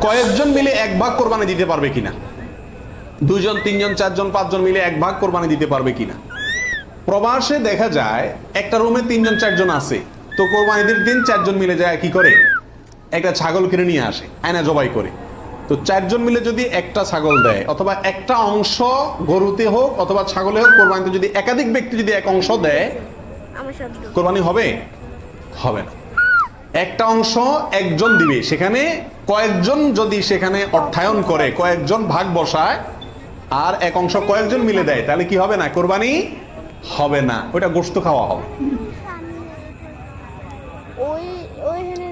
কয়েকজন মিলে এক ভাগ কোরবানি দিতে পারবে কিনা? দুজন তিনজন চারজন পাঁচজন মিলে এক ভাগ কোরবানি দিতে পারবে কিনা? প্রবাসে দেখা যায় একটা রুমে তিনজন চারজন আছে। তো কোরবানিদের দিন চারজন মিলে যায় কি করে? একটা ছাগল কিনে নিয়ে আসে আয়না জবাই করে। তো চারজন মিলে যদি একটা ছাগল দেয় অথবা একটা অংশ গরুতে হোক অথবা ছাগলে হোক কোরবানিতে যদি একাধিক ব্যক্তি যদি এক অংশ দেয় কোরবানি হবে? হবে না। একটা অংশ একজন দিবে। সেখানে কয়েকজন যদি সেখানে অর্থায়ন করে, কয়েকজন ভাগ বসায়, আর এক অংশ কয়েকজন মিলে দেয়, তাহলে কি হবে না? কোরবানি হবে না। ওইটা গোস্ত খাওয়া হবে। ওই ওইখানে